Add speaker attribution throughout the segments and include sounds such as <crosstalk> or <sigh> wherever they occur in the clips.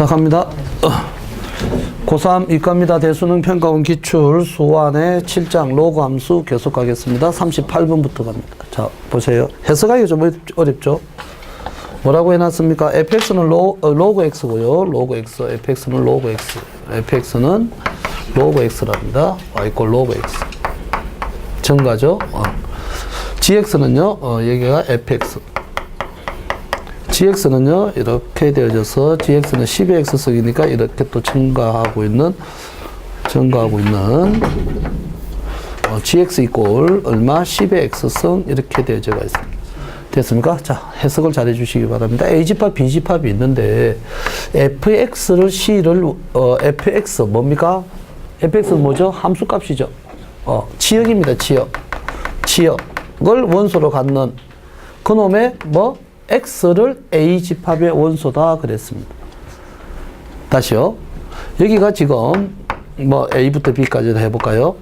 Speaker 1: 자, 갑니다. 고3 이과입니다. 대수능 평가원 기출 수완의 7장 로그 함수 계속 가겠습니다. 38번부터 갑니다. 자, 보세요. 해석하기가 좀 어렵- 어렵죠? 뭐라고 해놨습니까? fx는 로, 어, 로그 x고요. 로그 x, fx는 로그 x. fx는 로그 x랍니다. y 이꼴 로그 x. 증가죠? 어. gx는요, 어, 여기가 fx. Gx는요 이렇게 되어져서 gx는 12x석이니까 이렇게 또 증가하고 있는 증가하고 있는 어, gx 이꼴 얼마 10의 x승 이렇게 되어져가 있습니다. 됐습니까? 자 해석을 잘 해주시기 바랍니다. a집합 b집합이 있는데 fx를 c를 어, fx 뭡니까? fx는 뭐죠? 함수 값이죠. 어, 치역입니다. 치역. 치역을 원소로 갖는 그놈의 뭐 x를 a 집합의 원소다 그랬습니다. 다시요. 여기가 지금 뭐 a부터 b까지 해볼까요?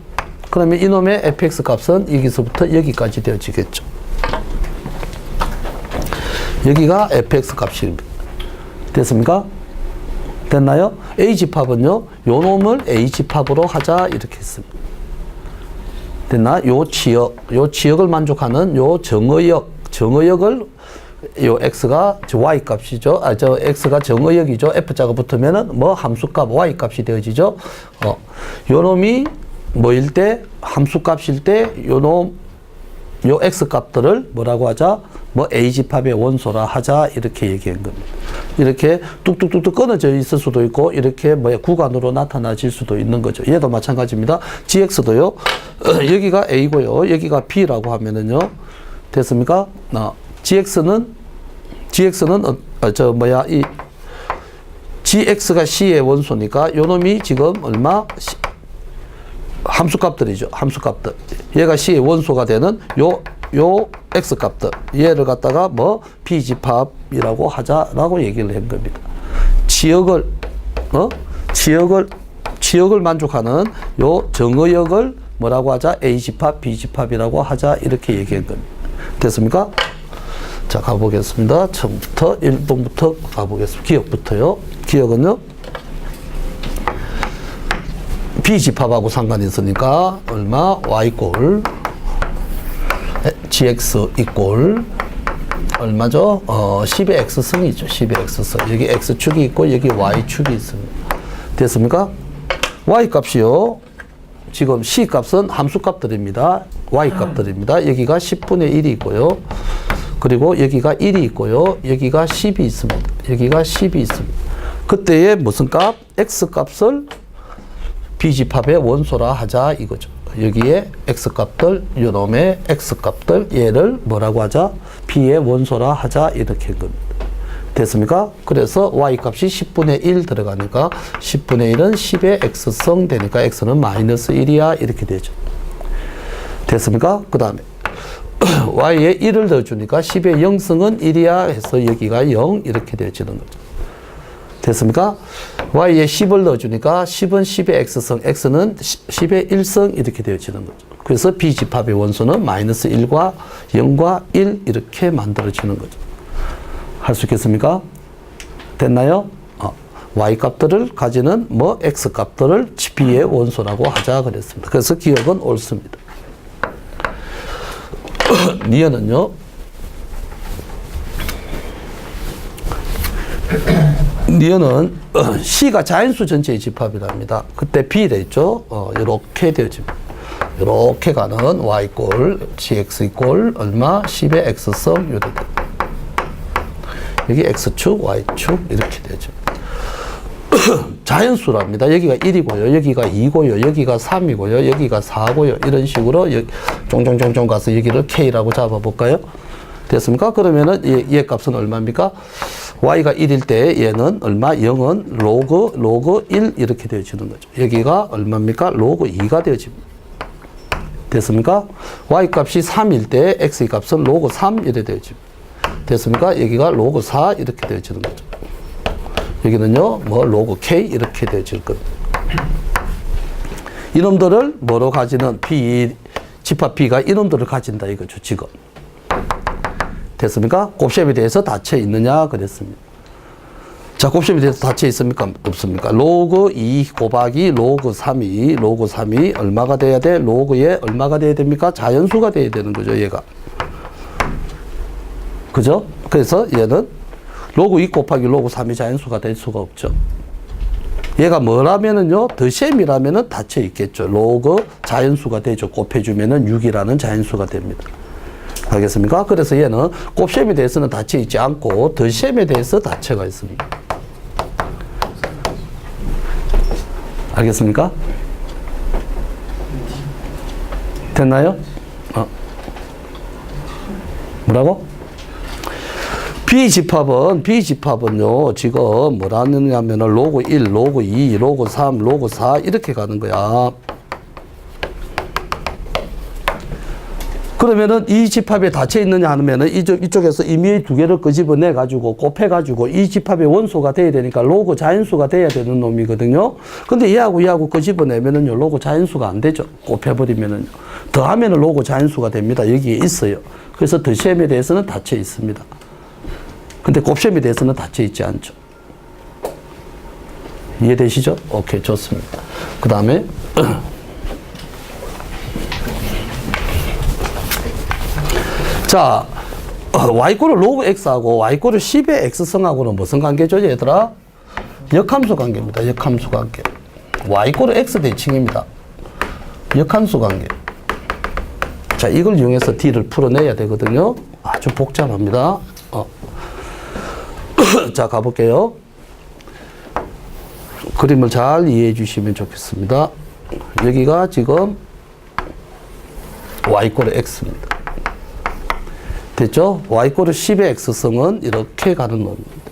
Speaker 1: 그러면 이놈의 fx 값은 여기서부터 여기까지 되어지겠죠. 여기가 fx 값입니다. 됐습니까? 됐나요? a 집합은요. 요 놈을 a 집합으로 하자 이렇게 했습니다. 됐나? 요 지역, 요 지역을 만족하는 요 정어역, 정어역을 요 x가 저 y 값이죠. 아, 저 x가 정어역이죠. f자가 붙으면은 뭐 함수값 y 값이 되어지죠. 어, 요 놈이 뭐일 때 함수값일 때 요 놈, 요 x 값들을 뭐라고 하자? 뭐 a 집합의 원소라 하자 이렇게 얘기한 겁니다. 이렇게 뚝뚝뚝뚝 끊어져 있을 수도 있고 이렇게 뭐 구간으로 나타나질 수도 있는 거죠. 얘도 마찬가지입니다. gx도요. <clears throat> 여기가 a고요. 여기가 b라고 하면은요. 됐습니까? 어, gx는 gx는 어, 어, 저 뭐야 이 gx가 c의 원소니까 요 놈이 지금 얼마 C- 함수값들이죠. 함수값들. 얘가 c의 원소가 되는 요, 요 x값들. 얘를 갖다가 뭐 b집합이라고 하자라고 얘기를 한 겁니다. 지역을, 어? 지역을, 지역을 만족하는 요 정어역을 뭐라고 하자? a집합, b집합이라고 하자. 이렇게 얘기한 겁니다. 됐습니까? 자, 가보겠습니다. 처음부터 1번부터 가보겠습니다. 기억부터요. 기억은요. B집합하고 상관이 있으니까 얼마? Y꼴 GX 이꼴 얼마죠? 어, 10의 X승이죠. 10의 X승. 여기 X축이 있고 여기 Y축이 있습니다. 됐습니까? Y 값이요. 지금 C 값은 함수 값들입니다. Y 값들입니다. 여기가 10분의 1이 있고요. 그리고 여기가 1이 있고요. 여기가 10이 있습니다. 여기가 10이 있습니다. 그때의 무슨 값? X 값을 B집합의 원소라 하자 이거죠. 여기에 X값들, 요놈의 X값들, 얘를 뭐라고 하자? B의 원소라 하자 이렇게 한 겁니다. 됐습니까? 그래서 Y값이 10분의 1 들어가니까 10분의 1은 10의 X성 되니까 X는 마이너스 1이야 이렇게 되죠. 됐습니까? 그 다음에 <coughs> Y에 1을 넣어주니까 10의 0승은 1이야 해서 여기가 0 이렇게 되어지는 거죠. 됐습니까? y에 10을 넣어주니까 10은 10의 x성, x는 10의 1성 이렇게 되어지는 거죠. 그래서 b집합의 원소는 마이너스 1과 0과 1 이렇게 만들어지는 거죠. 할 수 있겠습니까? 됐나요? 어, y 값들을 가지는 뭐 x 값들을 b의 원소라고 하자 그랬습니다. 그래서 기억은 옳습니다. 니은은 어, C가 자연수 전체의 집합이랍니다. 그때 B 됐죠. 어, 이렇게 되어집니다. 이렇게 가는 y 꼴 gx 이꼴 얼마 10의 x성 요래 여기 x축 y축 이렇게 되죠. <coughs> 자연수랍니다. 여기가 1이고요. 여기가 2고요. 여기가 3이고요. 여기가 4고요. 이런 식으로 여- 종종종종 가서 여기를 k라고 잡아볼까요? 됐습니까? 그러면은 얘, 얘 값은 얼마입니까? y가 1일 때 얘는 얼마? 0은 로그 로그 1 이렇게 되어지는 거죠. 여기가 얼마입니까? 로그 2가 되어집니다. 됐습니까? y 값이 3일 때 x 값은 로그 3 이렇게 되어집니다. 됐습니까? 여기가 로그 4 이렇게 되어지는 거죠. 여기는요, 뭐 로그 k 이렇게 되어질 겁니다. 이놈들을 뭐로 가지는 b 집합 b가 이놈들을 가진다 이거죠 지금. 됐습니까? 곱셈에 대해서 닫혀 있느냐 그랬습니다. 자, 곱셈이 돼서 닫혀 있습니까? 없습니까? 로그 2 곱하기 로그 3이, 로그 3이 얼마가 돼야 돼? 로그에 얼마가 돼야 됩니까? 자연수가 돼야 되는 거죠, 얘가. 그죠? 그래서 얘는 로그 2 곱하기 로그 3이 자연수가 될 수가 없죠. 얘가 뭐라면은요, 더셈이라면은 닫혀 있겠죠. 로그 자연수가 되죠. 곱해주면은 6이라는 자연수가 됩니다. 알겠습니까? 그래서 얘는 곱셈에 대해서는 닫혀 있지 않고 더셈에 대해서 닫혀가 있습니다. 알겠습니까? 됐나요? 어. 뭐라고? B집합은, B집합은요, 지금 뭐라 하느냐면 로그 1, 로그 2, 로그 3, 로그 4 이렇게 가는 거야. 그러면은 이 집합에 닫혀 있느냐 하면은 이쪽, 이쪽에서 임의의 두 개를 끄집어내 가지고 곱해 가지고 이 집합의 원소가 돼야 되니까 로그 자연수가 돼야 되는 놈이거든요. 근데 얘하고 얘하고 끄집어내면은요, 로그 자연수가 안 되죠. 곱해 버리면은요. 더하면은 로그 자연수가 됩니다. 여기에 있어요. 그래서 더셈에 대해서는 닫혀 있습니다. 근데 곱셈에 대해서는 닫혀 있지 않죠. 이해되시죠? 오케이, 좋습니다. 그 다음에, <clears throat> 자, 어, y꼴을 로그 x하고 y꼴을 10의 x성하고는 무슨 관계죠, 얘들아? 역함수 관계입니다. 역함수 관계. y꼴을 x 대칭입니다. 역함수 관계. 자, 이걸 이용해서 d를 풀어내야 되거든요. 아주 복잡합니다. 어. 자, 가볼게요. 그림을 잘 이해해 주시면 좋겠습니다. 여기가 지금 y꼴의 x입니다. 됐죠? y꼴의 10의 x성은 이렇게 가는 놈입니다.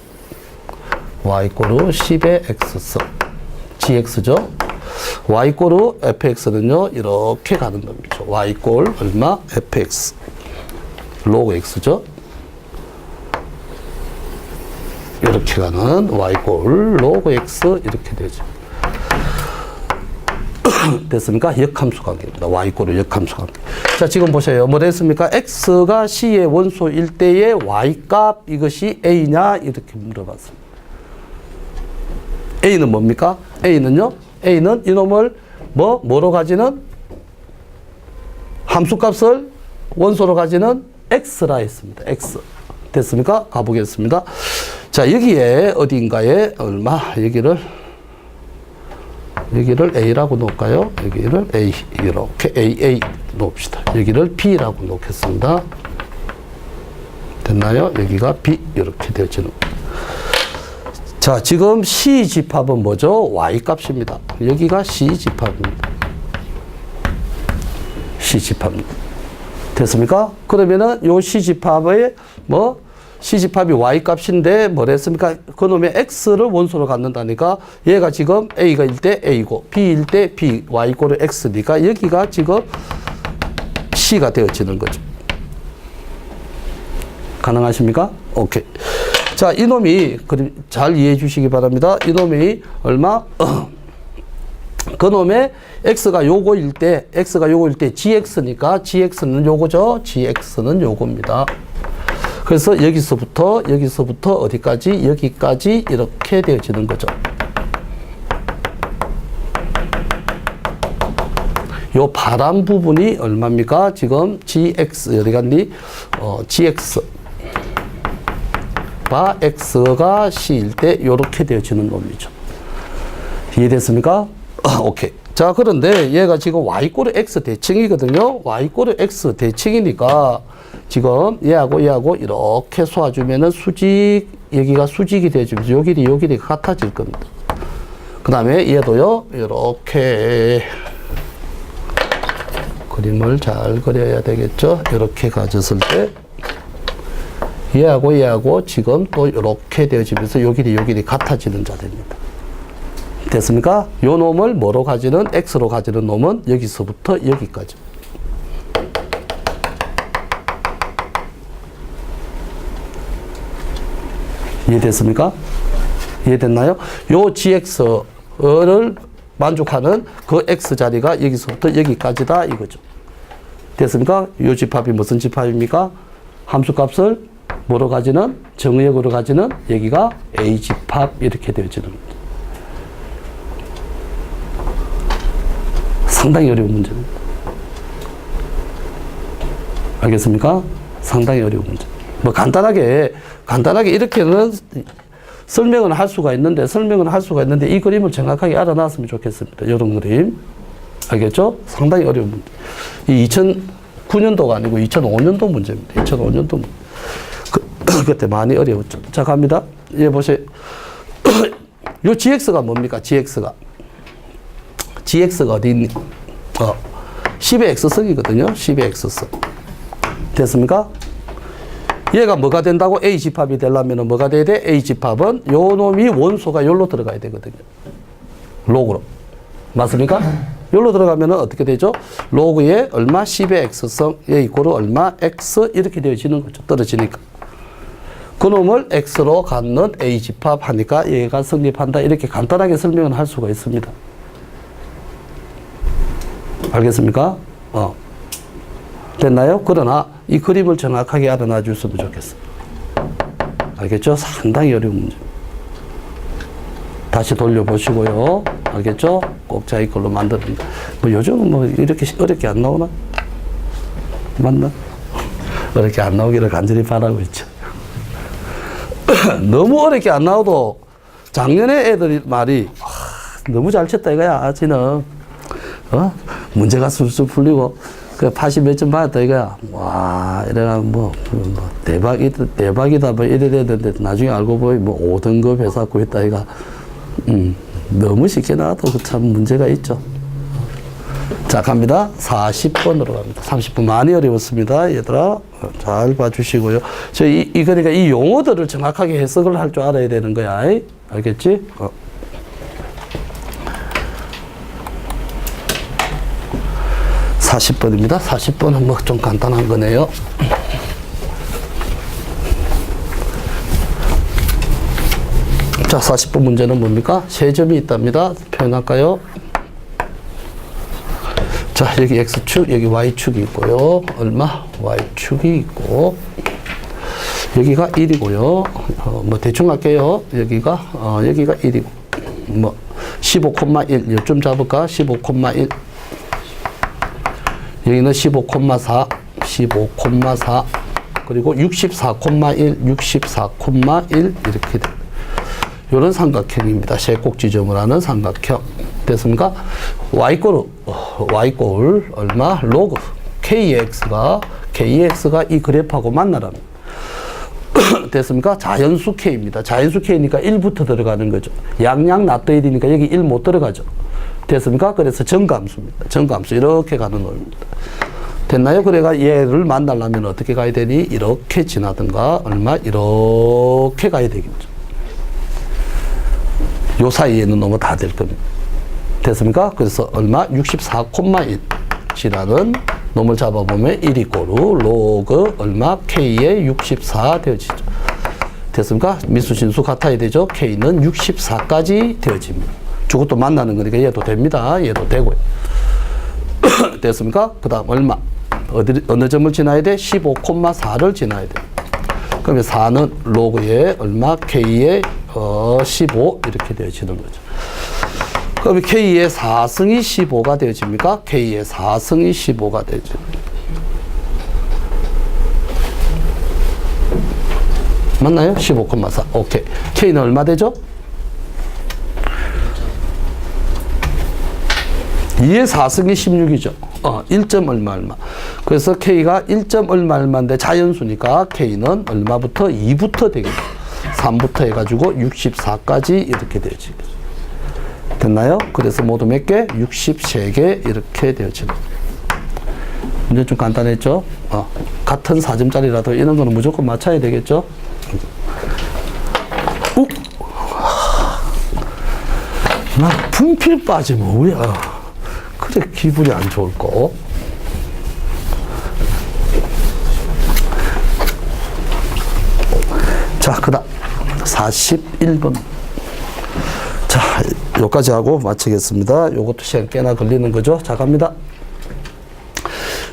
Speaker 1: y꼴의 10의 x성. gx죠? y꼴의 fx는요, 이렇게 가는 놈이죠. y꼴 얼마? fx. 로그 x죠? 이렇게 가는 y꼴 로그 x 이렇게 되죠. <clears throat> 됐습니까? 역함수 관계입니다. y꼴의 역함수 관계. 자, 지금 보세요. 뭐 됐습니까? x가 c의 원소일 때의 y값 이것이 a냐 이렇게 물어봤습니다. a는 뭡니까? a는요. a는 이놈을 뭐 뭐로 가지는 함수값을 원소로 가지는 x라 했습니다. x. 됐습니까? 가보겠습니다. 자, 여기에 어딘가에 얼마 여기를 여기를 A라고 놓을까요? 여기를 A 이렇게 A A 놓읍시다. 여기를 B라고 놓겠습니다. 됐나요? 여기가 B 이렇게 되어지는. 자, 지금 C 집합은 뭐죠? Y 값입니다. 여기가 C 집합입니다. C 집합입니다. 됐습니까? 그러면은 요 C 집합의 뭐 C 집합이 Y 값인데 뭐랬습니까? 그놈의 X를 원소로 갖는다니까 얘가 지금 A가 일때 A고 B일 때 B, Y 이꼴 X니까 여기가 지금 C가 되어지는 거죠. 가능하십니까? 오케이. 자, 이놈이 그림 잘 이해해 주시기 바랍니다. 이놈이 얼마? <clears throat> 그놈의 x가 요거일 때 x가 요거일 때 gx니까 gx는 요거죠. gx는 요겁니다. 그래서 여기서부터 여기서부터 어디까지 여기까지 이렇게 되어지는 거죠. 요 파란 부분이 얼마입니까? 지금 gx 어디 갔니? 어, gx 바 x가 c일 때 요렇게 되어지는 놈이죠. 이해됐습니까? 오케이. 자, 그런데 얘가 지금 y꼴의 x 대칭이거든요. y꼴의 x 대칭이니까 지금 얘하고 얘하고 이렇게 쏘아주면은 수직, 여기가 수직이 되어지면서 요 길이, 요 길이 같아질 겁니다. 그 다음에 얘도요, 이렇게 그림을 잘 그려야 되겠죠. 이렇게 가졌을 때 얘하고 얘하고 지금 또 이렇게 되어지면서 요 길이, 요 길이 같아지는 자리입니다. 됐습니까? 요 놈을 뭐로 가지는 x로 가지는 놈은 여기서부터 여기까지. 이해됐습니까? 이해됐나요? 요 gx를 만족하는 그 x 자리가 여기서부터 여기까지다 이거죠. 됐습니까? 요 집합이 무슨 집합입니까? 함수 값을 뭐로 가지는 정의역으로 가지는 여기가 A 집합 이렇게 되어지는 거죠. 상당히 어려운 문제입니다. 알겠습니까? 상당히 어려운 문제. 뭐 간단하게 간단하게 이렇게는 설명은 할 수가 있는데 설명은 할 수가 있는데 이 그림을 정확하게 알아놨으면 좋겠습니다. 이런 그림 알겠죠? 상당히 어려운 문제. 이 2009년도가 아니고 2005년도 문제입니다. 2005년도 문제. 그, <clears throat> 그때 많이 어려웠죠. 자 갑니다. 예 보세요. <clears throat> 요 GX가 뭡니까? GX가 GX가 어디? 어, 10의 X성이거든요. 10의 X성. 됐습니까? 얘가 뭐가 된다고 A 집합이 되려면 뭐가 돼야 돼? A 집합은 요 놈이 원소가 여기로 들어가야 되거든요. 로그로. 맞습니까? 여기로 들어가면 어떻게 되죠? 로그에 얼마? 10의 X성, 얘 이코르 얼마? X 이렇게 되어지는 거죠. 떨어지니까. 그 놈을 X로 갖는 A 집합 하니까 얘가 성립한다. 이렇게 간단하게 설명을 할 수가 있습니다. 알겠습니까? 어. 됐나요? 그러나 이 그림을 정확하게 알아놔 줬으면 좋겠어. 알겠죠? 상당히 어려운 문제. 다시 돌려보시고요. 알겠죠? 꼭 자기 걸로 만드는. 뭐 요즘은 뭐 이렇게 어렵게 안 나오나? 맞나? <laughs> 어렵게 안 나오기를 간절히 바라고 있죠. <laughs> 너무 어렵게 안 나와도 작년에 애들이 말이 아, 너무 잘 쳤다 이거야. 쟤는 어? 문제가 술술 풀리고 그 80몇 점 받았다 이거야. 와 이래가 뭐, 뭐 대박이다 대박이다 뭐 이래 되는데 나중에 알고 보니 뭐 5등급 회사 구했다 이가. 음 너무 쉽게 나와도 그참 문제가 있죠. 자 갑니다. 40번으로 갑니다. 30분 많이 어려웠습니다. 얘들아 어, 잘 봐주시고요. 저 이 이 그러니까 이 용어들을 정확하게 해석을 할 줄 알아야 되는 거야. 알겠지? 어. 40번입니다. 40번은 뭐 좀 간단한 거네요. 자, 40번 문제는 뭡니까? 세 점이 있답니다. 표현할까요? 자, 여기 X축, 여기 Y축이 있고요. 얼마? Y축이 있고, 여기가 1이고요. 어, 뭐 대충 할게요. 여기가, 어, 여기가 1이고, 뭐, 15,1. 요점 잡을까? 15,1. 여기는 15,4, 15,4, 그리고 64,1, 64,1 이렇게 됩니다. 이런 삼각형입니다. 세꼭지점을 하는 삼각형. 됐습니까? y꼴, y꼴 얼마? 로그 kx가 kx가 이 그래프하고 만나랍니다. <coughs> 됐습니까? 자연수 k입니다. 자연수 k니까 1부터 들어가는 거죠. 양양 되니까 여기 1 못 들어가죠. 됐습니까? 그래서 정감수입니다. 정감수 이렇게 가는 놈입니다. 됐나요? 그래가 얘를 만나려면 어떻게 가야 되니? 이렇게 지나든가 얼마? 이렇게 가야 되겠죠. 요 사이에 있는 놈은 다될 겁니다. 됐습니까? 그래서 얼마? 64,1 지라는 놈을 잡아보면 1 이꼬르 로그 얼마? K에 64 되어지죠. 됐습니까? 미수진수 같아야 되죠. K는 64까지 되어집니다. 저것도 만나는 거니까 얘도 됩니다. 얘도 되고요. <coughs> 됐습니까? 그 다음 얼마? 어디, 어느 점을 지나야 돼? 15,4를 지나야 돼. 그러면 4는 로그에 얼마? K에 어, 15 이렇게 되어지는 거죠. 그러면 K의 4승이 15가 되어집니까? K의 4승이 15가 되죠. 맞나요? 15,4. 오케이. K는 얼마 되죠? 2의 4승이 16이죠. 어, 1점 얼마 얼마. 그래서 K가 1점 얼마 얼마인데 자연수니까 K는 얼마부터? 2부터 되겠죠. 3부터 해가지고 64까지 이렇게 되어지죠. 됐나요? 그래서 모두 몇 개? 63개 이렇게 되어지는 문제 좀 간단했죠? 어, 같은 4점짜리라도 이런 거는 무조건 맞춰야 되겠죠? 우! 나 분필 빠지면 뭐야? 그래 기분이 안 좋을 거. 자, 그 다음 41번. 자, 여기까지 하고 마치겠습니다. 요것도 시간 꽤나 걸리는 거죠. 자, 갑니다.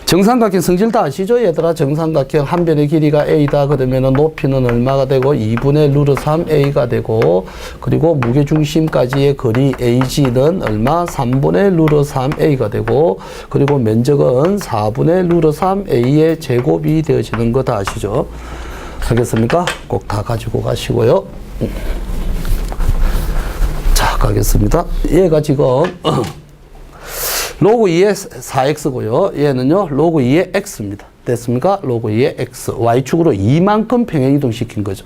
Speaker 1: 정삼각형 성질 다 아시죠? 얘들아 정삼각형 한 변의 길이가 a다 그러면 높이는 얼마가 되고 2분의 루트 3a가 되고 그리고 무게중심까지의 거리 ag는 얼마? 3분의 루트 3a가 되고 그리고 면적은 4분의 루트 3a의 제곱이 되어지는 거 다 아시죠? 알겠습니까? 꼭 다 가지고 가시고요. 자, 가겠습니다. 얘가 지금 <clears throat> 로그 2의 4x고요. 얘는요, 로그 2의 x입니다. 됐습니까? 로그 2의 x. y축으로 2만큼 평행이동 시킨 거죠.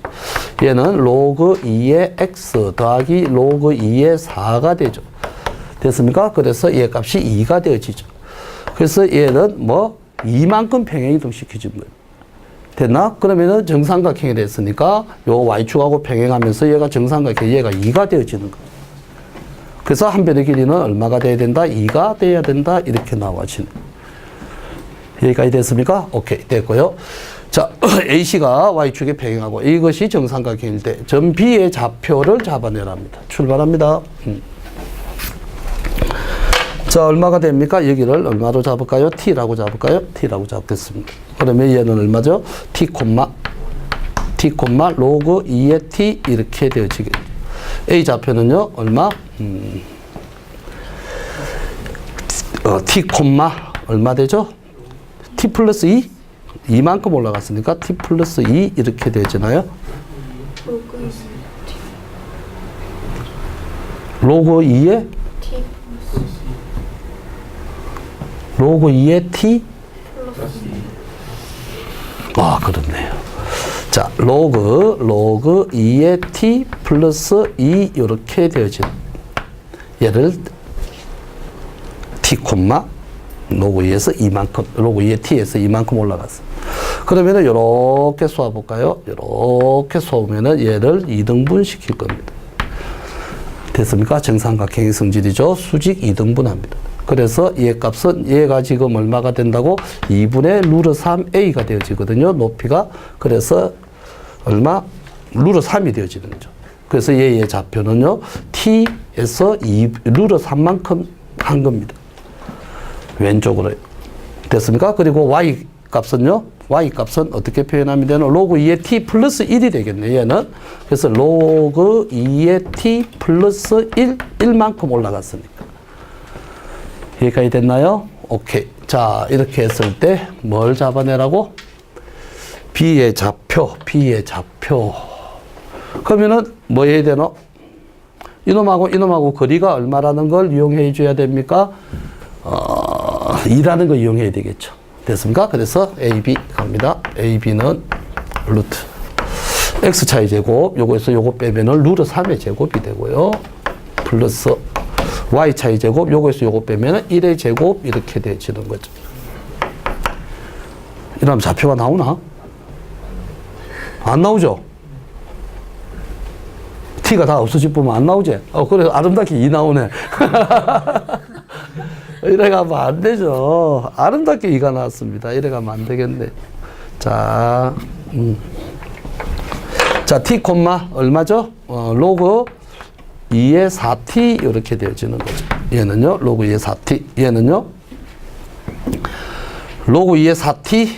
Speaker 1: 얘는 로그 2의 x 더하기 로그 2의 4가 되죠. 됐습니까? 그래서 얘 값이 2가 되어지죠. 그래서 얘는 뭐 2만큼 평행이동 시켜준 거예요. 됐나? 그러면은 정삼각형이 됐으니까 요 y축하고 평행하면서 얘가 정삼각형, 얘가 2가 되어지는 거예요. 그래서 한 변의 길이는 얼마가 돼야 된다? 2가 돼야 된다. 이렇게 나와지네. 여기까지 됐습니까? 오케이. 됐고요. 자, <clears throat> AC가 Y축에 평행하고 이것이 정삼각형일 때 점 B의 좌표를 잡아내랍니다. 출발합니다. 음. 자, 얼마가 됩니까? 여기를 얼마로 잡을까요? T라고 잡을까요? T라고 잡겠습니다. 그러면 얘는 얼마죠? T T 로그 2의 T 이렇게 되어지겠죠. A 좌표는요, 얼마? 음, 어, T 콤마 얼마 되죠? T 플러스 2? 2만큼 올라갔으니까 T 플러스 2 이렇게 되잖아요. 로그 2에
Speaker 2: T
Speaker 1: 로그 2에 T 아, 그렇네요. 자, 로그, 로그 2의 t 플러스 2 이렇게 되어진 얘를 t 콤마 로그 2에서 이만큼, 로그 2의 t에서 이만큼 올라갔어. 그러면은 이렇게 쏘아볼까요? 이렇게 쏘면은 얘를 2등분 시킬 겁니다. 됐습니까? 정삼각형의 성질이죠. 수직 2등분합니다. 그래서 얘 값은 얘가 지금 얼마가 된다고? 2분의 루트 3a가 되어지거든요. 높이가. 그래서 얼마? 루트 3이 되어지는 거죠. 그래서 얘의 좌표는요. t에서 2, 루트 3만큼 한 겁니다. 왼쪽으로. 됐습니까? 그리고 y 값은요. y 값은 어떻게 표현하면 되나? 로그 2의 t 플러스 1이 되겠네. 얘는. 그래서 로그 2의 t 플러스 1, 1만큼 올라갔으니까. 여기까지 됐나요? 오케이. 자, 이렇게 했을 때 뭘 잡아내라고? B의 좌표, B의 좌표. 그러면은 뭐 해야 되노? 이놈하고 이놈하고 거리가 얼마라는 걸 이용해 줘야 됩니까? 어, 2라는 거 이용해야 되겠죠. 됐습니까? 그래서 AB 갑니다. AB는 루트. X차의 제곱, 요거에서 요거 빼면은 루트 3의 제곱이 되고요. 플러스 Y차의 제곱, 요거에서 요거 빼면은 1의 제곱, 이렇게 되어지는 거죠. 이러면 좌표가 나오나? 안 나오죠? T가 다 없어질 뿐만 안 나오지? 어, 그래, 아름답게 2 나오네. <laughs> 이래 가면 안 되죠. 아름답게 2가 나왔습니다. 이래 가면 안 되겠네. 자, 음. 자, T 콤마 얼마죠? 어, 로그 2의 4T 이렇게 되어지는 거죠. 얘는요, 로그 2의 4T. 얘는요, 로그 2의 4T,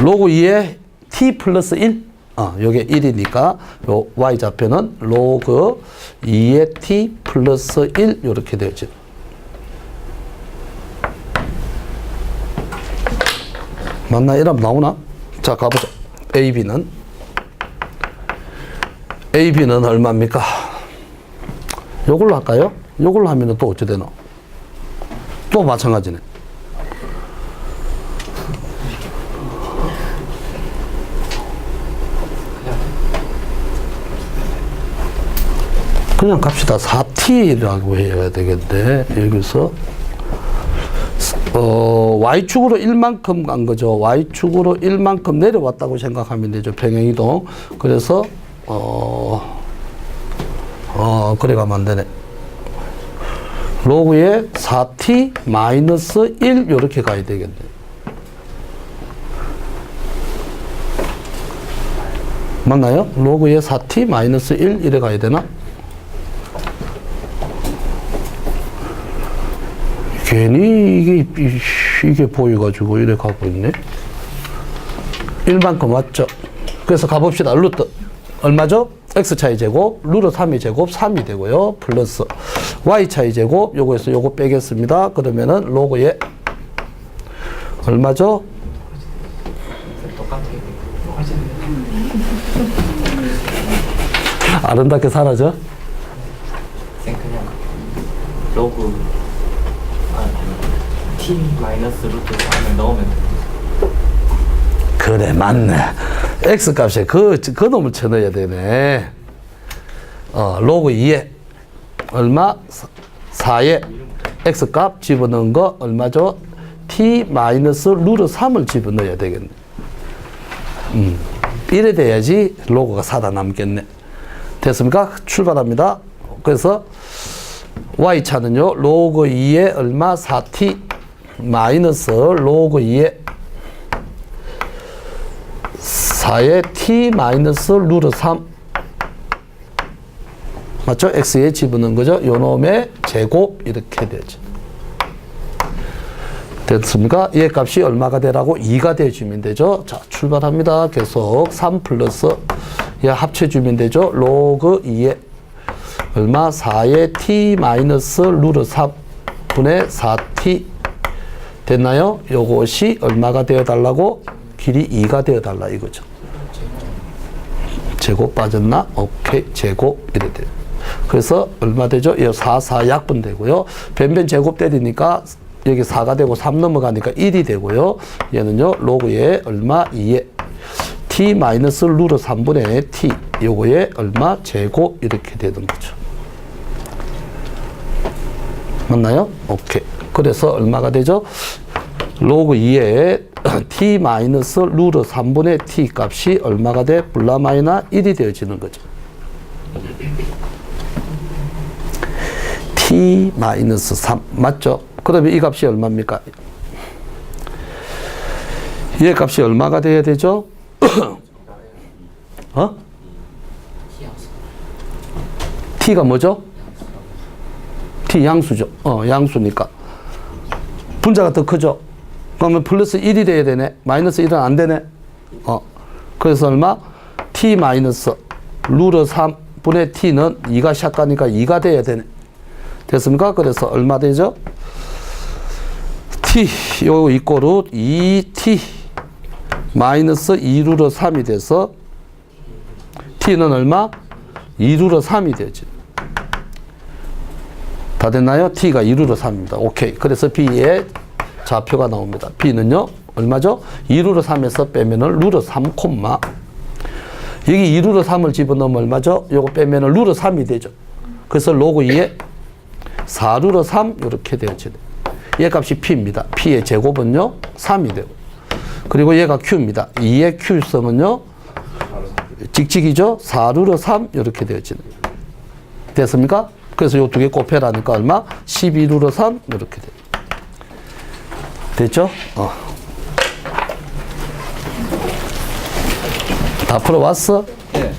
Speaker 1: 로그 2의 T 플러스 1. 어, 요게 1이니까 요 Y 좌표는 로그 2의 T 플러스 1 이렇게 되어지는 맞나? 이러면 나오나? 자, 가보자. AB는 AB는 얼마입니까? 요걸로 할까요? 요걸로 하면은 또 어찌 되노? 또 마찬가지네. 그냥 갑시다. 4t라고 해야 되겠는데, 여기서, 어, Y축으로 1만큼 간 거죠. Y축으로 1만큼 내려왔다고 생각하면 되죠. 평행이동. 그래서, 어, 어, 그래 가면 안 되네. 로그에 4t 마이너스 1 이렇게 가야 되겠네. 맞나요? 로그에 4t 마이너스 1 이래 가야 되나? 괜히 이게 이- 이게 보여가지고 이래 가고 있네. 1만큼 왔죠. 그래서 가봅시다. 루트. 얼마죠? x 차이 제곱, 루트 3이 제곱 3이 되고요. 플러스 y 차이 제곱, 요거에서 요거 빼겠습니다. 그러면은 로그에 얼마죠? 아름답게 사라져?
Speaker 2: 생 그냥 로그 아 t 마이너스 루트 4을 넣으면 돼.
Speaker 1: 그래 맞네 x 값에 그, 그 놈을 쳐넣어야 되네 어, 로그 2에 얼마? 4에 x 값 집어넣은 거 얼마죠? t 마이너스 루트 3을 집어넣어야 되겠네 음, 이래 돼야지 로그가 살아남겠네 됐습니까? 출발합니다 그래서 y차는요 로그 2에 얼마? 4t 마이너스 로그 2에 4의 t 마이너스 루트 3 맞죠? x에 집어넣은 거죠. 요 놈의 제곱 이렇게 되죠. 됐습니까? 얘 값이 얼마가 되라고? 2가 돼주면 되죠. 자, 출발합니다. 계속 3 플러스 얘 합쳐주면 되죠. 로그 2에 얼마? 4의 t 마이너스 루트 3 분의 4t 됐나요? 요것이 얼마가 되어 달라고? 길이 2가 되어 달라 이거죠. 제곱 빠졌나? 오케이. 제곱 이래 돼요. 그래서 얼마 되죠? 이 4, 4 약분 되고요. 변변 제곱 때리니까 여기 4가 되고 3 넘어가니까 1이 되고요. 얘는요. 로그에 얼마? 2에 t 마이너스 루트 3분의 t 요거에 얼마? 제곱 이렇게 되는 거죠. 맞나요? 오케이. 그래서 얼마가 되죠? 로그 2에 <clears throat> t 마이너스 루트 3분의 t 값이 얼마가 돼? 블라 마이나 1이 되어지는 거죠. t 마이너스 3 맞죠? 그러면 이 값이 얼마입니까? 얘 값이 얼마가 돼야 되죠? <clears throat> 어? t가 뭐죠? t 양수죠. 어, 양수니까. 분자가 더 크죠? 그러면 플러스 1이 돼야 되네. 마이너스 1은 안 되네. 어. 그래서 얼마? t 마이너스 루트 3분의 t는 2가 샷가니까 2가 돼야 되네. 됐습니까? 그래서 얼마 되죠? t 요 이꼬르 2t 마이너스 2 루트 3이 돼서 t는 얼마? 2 루트 3이 되죠. 다 됐나요? t가 2 루트 3입니다. 오케이. 그래서 b의 좌표가 나옵니다. b는요, 얼마죠? 2 루트 3에서 빼면은 루트 3 콤마. 여기 2 루트 3을 집어넣으면 얼마죠? 요거 빼면은 루트 3이 되죠. 그래서 로그 2에 4 루트 3 이렇게 되어지네. 얘 값이 p입니다. p의 제곱은요, 3이 되고. 그리고 얘가 q입니다. 2의 q성은요, 직직이죠? 4 루트 3 이렇게 되어지네. 됐습니까? 그래서 요 두 개 곱해라니까 얼마? 12 루트 3 이렇게 돼. 됐죠? 어. 다 풀어왔어?
Speaker 2: 네.